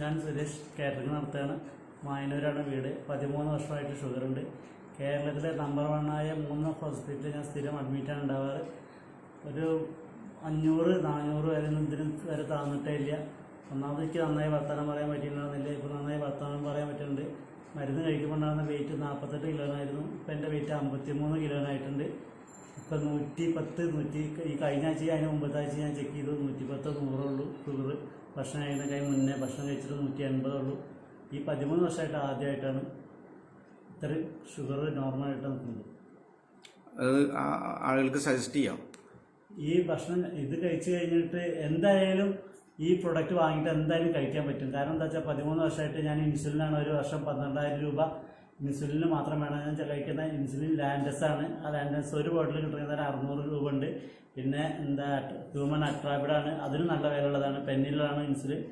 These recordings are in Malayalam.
ഞാൻ സുരേഷ് കാറ്ററിംഗ് നടത്തുകയാണ്. മായനൂരാണ് വീട്. പതിമൂന്ന് വർഷമായിട്ട് ഷുഗറുണ്ട്. കേരളത്തിലെ നമ്പർ വണ്ണായ മൂന്ന് ഹോസ്പിറ്റലിൽ ഞാൻ സ്ഥിരം അഡ്മിറ്റാണ് ഉണ്ടാവാറ്. ഒരു അഞ്ഞൂറ് നാനൂറ് വരെ ഇതിന് വരെ താന്നിട്ടേ ഇല്ല ഒന്നാമത് എനിക്ക് നന്നായി വർത്തമാനം പറയാൻ പറ്റിയിട്ടുണ്ടായിരുന്നില്ല. ഇപ്പോൾ നന്നായി വർത്തമാനം പറയാൻ പറ്റുന്നുണ്ട്. മരുന്ന് കഴിക്കുമ്പോണ്ടാകുന്ന വെയിറ്റ് നാൽപ്പത്തെട്ട് കിലോനായിരുന്നു ഇപ്പോൾ എന്റെ വെയിറ്റ് അമ്പത്തിമൂന്ന് കിലോനായിട്ടുണ്ട് ഇപ്പം നൂറ്റി പത്ത് നൂറ്റി ഈ കഴിഞ്ഞ ആഴ്ച അതിന് മുമ്പത്തെ ആഴ്ച ഞാൻ ചെക്ക് ചെയ്തു നൂറ്റി പത്ത് നൂറേ ഉള്ളൂ ഷുഗർ ഭക്ഷണം കഴിക്കുന്നതിന് മുന്നേ ഭക്ഷണം കഴിച്ചിട്ട് നൂറ്റി അൻപതേ ഉള്ളൂ ഈ പതിമൂന്ന് വർഷമായിട്ട് ആദ്യമായിട്ടാണ് ഇത്രയും ഷുഗർ നോർമലായിട്ട് നിൽക്കുന്നത് അത് ആളുകൾക്ക് സജസ്റ്റ് ചെയ്യാം. ഈ ഭക്ഷണം ഇത് കഴിച്ചു കഴിഞ്ഞിട്ട് എന്തായാലും ഈ പ്രൊഡക്റ്റ് വാങ്ങിയിട്ട് എന്തായാലും കഴിക്കാൻ പറ്റും. കാരണം എന്താ വെച്ചാൽ പതിമൂന്ന് വർഷമായിട്ട് ഞാൻ ഇൻസുലിനാണ് ഒരു വർഷം പന്ത്രണ്ടായിരം രൂപ ഇൻസുലിന് മാത്രം വേണം. ഞാൻ കഴിക്കുന്ന ഇൻസുലിൻ ലാൻഡസ് ആണ്. ആ ലാൻഡസ് ഒരു ബോട്ടിൽ കിട്ടുന്നത് അറുന്നൂറ് രൂപ ഉണ്ട് പിന്നെ എന്താ ഹ്യൂമൻ അട്രാബിഡാണ് അതിന് നല്ല വിലയുള്ളതാണ്. പെന്നിലാണ് ഇൻസുലിൻ.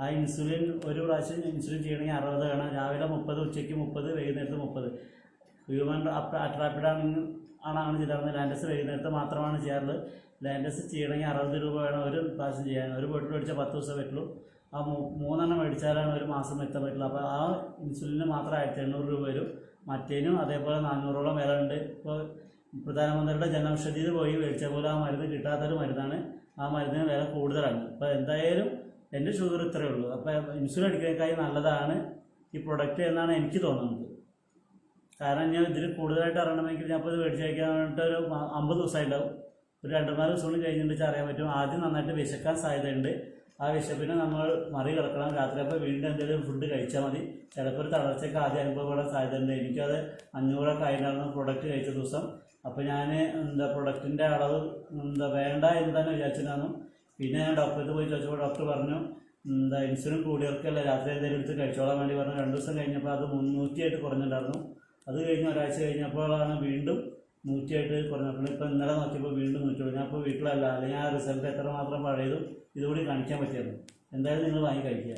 ആ ഇൻസുലിൻ ഒരു പ്രാവശ്യം ഇൻസുലിൻ ചെയ്യണമെങ്കിൽ അറുപത് വേണം. രാവിലെ മുപ്പത് ഉച്ചയ്ക്ക് മുപ്പത് വൈകുന്നേരത്ത് മുപ്പത്. ഹ്യൂമൻ അട്രാപ്പിഡാണ് ആണ് അങ്ങനെ ചെയ്യാറുള്ളത് ലാൻഡസ് വൈകുന്നേരത്ത് മാത്രമാണ് ചെയ്യാറുള്ളത്. ലാൻഡസ് ചെയ്യണമെങ്കിൽ അറുപത് രൂപ വേണം ഒരു പ്രാവശ്യം ചെയ്യാൻ. ഒരു ബോട്ടിൽ മേടിച്ചാൽ പത്ത് ദിവസം പറ്റുള്ളൂ. ആ മൂന്നെണ്ണം മേടിച്ചാലാണ് ഒരു മാസം എത്താൻ പറ്റുള്ളൂ അപ്പോൾ ആ ഇൻസുലിന് മാത്രം ആയിരത്തി എണ്ണൂറ് രൂപ വരും. മറ്റേനും അതേപോലെ നാനൂറോളം വില ഉണ്ട് ഇപ്പോൾ പ്രധാനമന്ത്രിയുടെ ജനൌഷധിയിൽ പോയി മേടിച്ച പോലെ ആ മരുന്ന് കിട്ടാത്തൊരു മരുന്നാണ്. ആ മരുന്നിന് വില കൂടുതലാണ്. അപ്പോൾ എന്തായാലും എന്റെ ഷുഗർ ഇത്രയേ ഉള്ളൂ. അപ്പോൾ ഇൻസുലിൻ അടിക്കുന്നതിനേക്കായി നല്ലതാണ് ഈ പ്രൊഡക്റ്റ് എന്നാണ് എനിക്ക് തോന്നുന്നത്. കാരണം ഞാൻ ഇതിൽ കൂടുതലായിട്ട് അറിയണമെങ്കിൽ ഞാൻ ഇപ്പോൾ ഇത് മേടിച്ച് കഴിക്കാൻ വേണ്ടിയിട്ട് ഒരു അമ്പത് ദിവസമായിട്ടുണ്ടാവും. ഒരു രണ്ട് മൂന്നാൽ ദിവസം കഴിഞ്ഞിട്ട് അറിയാൻ പറ്റും. ആദ്യം നന്നായിട്ട് വിശക്കാൻ സാധ്യതയുണ്ട്. ആ വിശപ്പിനെ നമ്മൾ മറികടക്കണം. രാത്രി അപ്പോൾ വീണ്ടും എന്തെങ്കിലും ഫുഡ് കഴിച്ചാൽ മതി. ചിലപ്പോൾ ഒരു തളർച്ചയ്ക്ക് ആദ്യം അനുഭവപ്പെടാൻ സാധ്യതയുണ്ട് എനിക്കത് അഞ്ഞൂറൊക്കെ ആയിട്ടാണ് പ്രൊഡക്റ്റ് കഴിച്ച ദിവസം. അപ്പോൾ ഞാൻ എന്താ പ്രൊഡക്റ്റിന്റെ അളവ് എന്താ വേണ്ട എന്ന് തന്നെ വിചാരിച്ചിരുന്നു പിന്നെ ഞാൻ ഡോക്ടറെ പോയി ചോദിച്ചപ്പോൾ ഡോക്ടർ പറഞ്ഞു എന്താ ഇൻസുലിൻ കൂടിയവർക്കല്ല രാത്രി എന്തെങ്കിലും എടുത്ത് കഴിച്ചോളാൻ വേണ്ടി പറഞ്ഞു. രണ്ട് ദിവസം കഴിഞ്ഞപ്പോൾ അത് മുന്നൂറ്റിയായിട്ട് കുറഞ്ഞിട്ടുണ്ടായിരുന്നു. അത് കഴിഞ്ഞ് ഒരാഴ്ച കഴിഞ്ഞപ്പോഴാണ് വീണ്ടും നൂറ്റിയായിട്ട് കുറഞ്ഞപ്പോൾ ഇപ്പോൾ ഇന്നലെ നോക്കിയപ്പോൾ വീണ്ടും നൂറ്റി ഞാൻ ഇപ്പോൾ വീട്ടിലല്ല. അല്ലെങ്കിൽ ആ റിസൾട്ട് എത്രമാത്രം പഴയതും ഇതുകൂടി കാണിക്കാൻ പറ്റിയത് എന്തായാലും നിങ്ങൾ വാങ്ങി കഴിക്കുക.